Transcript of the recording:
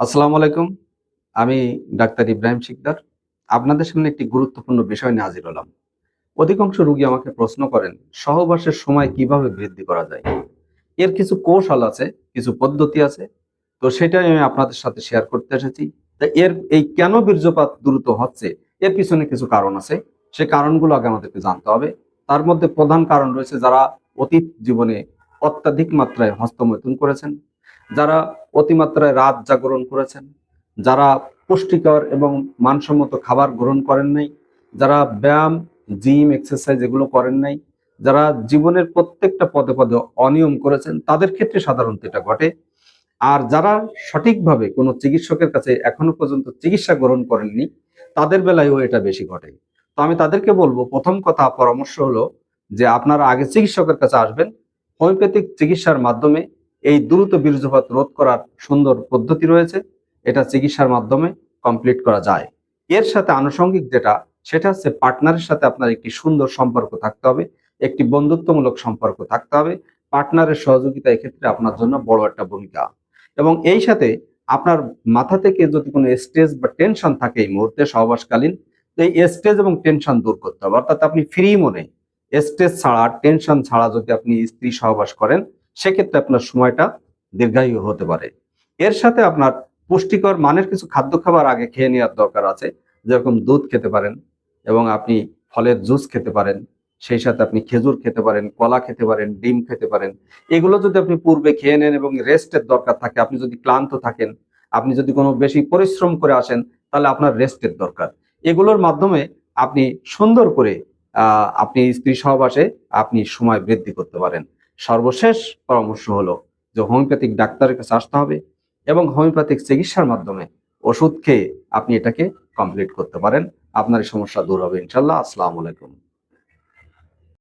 আসসালামু আলাইকুম। আমি ডাক্তার ইব্রাহিম শিকদার। আপনাদের সামনে একটি গুরুত্বপূর্ণ বিষয় নিয়ে হাজির হলাম। অধিকাংশ রোগী আমাকে প্রশ্ন করেন, সহবাসের সময় কীভাবে বৃদ্ধি করা যায়? এর কিছু কৌশল আছে, কিছু পদ্ধতি আছে, তো সেটাই আমি আপনাদের সাথে শেয়ার করতে এসেছি। তা এর, এই কেন বীর্যপাত দ্রুত হচ্ছে, এর পিছনে কিছু কারণ আছে। সে কারণগুলো আগে আমাদেরকে জানতে হবে। তার মধ্যে প্রধান কারণ রয়েছে যারা অতীত জীবনে অত্যাধিক মাত্রায় হস্তমৈথুন করেছেন। যারা অতিমাত্রায় রাত জাগরণ করেছেন, যারা পুষ্টিকর এবং মানসম্মত খাবার গ্রহণ করেন নাই, যারা ব্যায়াম, জিম, এক্সারসাইজ এগুলো করেন নাই, যারা জীবনের প্রত্যেকটা পদে পদে অনিয়ম করেছেন, তাদের ক্ষেত্রে সাধারণত এটা ঘটে। আর যারা সঠিকভাবে কোনো চিকিৎসকের কাছে এখনও পর্যন্ত চিকিৎসা গ্রহণ করেননি, তাদের বেলায়ও এটা বেশি ঘটে। তো আমি তাদেরকে বলব, প্রথম কথা, পরামর্শ হলো যে আপনারা আগে চিকিৎসকের কাছে আসবেন, হোমিওপ্যাথিক চিকিৎসার মাধ্যমে এই দ্রুত বীর্যপাত রোধ করার সুন্দর পদ্ধতি রয়েছে। এটা চিকিৎসার মাধ্যমে কমপ্লিট করা যায়। এর সাথে আনুষঙ্গিক যেটা, সেটা হচ্ছে পার্টনারের সাথে আপনার একটি সুন্দর সম্পর্ক থাকতে হবে, একটি বন্ধুত্বমূলক সম্পর্ক থাকতে হবে। পার্টনারের সহযোগিতা এক্ষেত্রে আপনার জন্য বড় একটা ভূমিকা। এবং এই সাথে আপনার মাথা থেকে যদি কোনো স্ট্রেস বা টেনশন থাকে এই মুহূর্তে সহবাসকালীন, তো এই স্ট্রেস এবং টেনশন দূর করতে হবে। অর্থাৎ আপনি ফ্রি মনে স্ট্রেস ছাড়া টেনশন ছাড়া যদি আপনি স্ত্রী সহবাস করেন সেক্ষেত্রে আপনার সময়টা দীর্ঘায়ু হতে পারে। এর সাথে আপনার পুষ্টিকর মানের কিছু খাদ্য খাবার আগে খেয়ে নেওয়ার দরকার আছে। যেরকম দুধ খেতে পারেন এবং আপনি ফলের জুস খেতে পারেন, সেই সাথে আপনি খেজুর খেতে পারেন, কলা খেতে পারেন, ডিম খেতে পারেন। এগুলো যদি আপনি পূর্বে খেয়ে নেন এবং রেস্টের দরকার থাকে, আপনি যদি ক্লান্ত থাকেন, আপনি যদি কোনো বেশি পরিশ্রম করে আসেন, তাহলে আপনার রেস্টের দরকার। এগুলোর মাধ্যমে আপনি সুন্দর করে আপনি স্ত্রী সহবাসে আপনি সময় বৃদ্ধি করতে পারেন। সর্বশেষ পরামর্শ হলো যে হোমিওপ্যাথিক ডাক্তারের কাছে আসতে হবে এবং হোমিওপ্যাথিক চিকিৎসার মাধ্যমে ওষুধ খেয়ে আপনি এটাকে কমপ্লিট করতে পারেন। আপনার সমস্যা দূর হবে ইনশাল্লাহ আসসালামু আলাইকুম।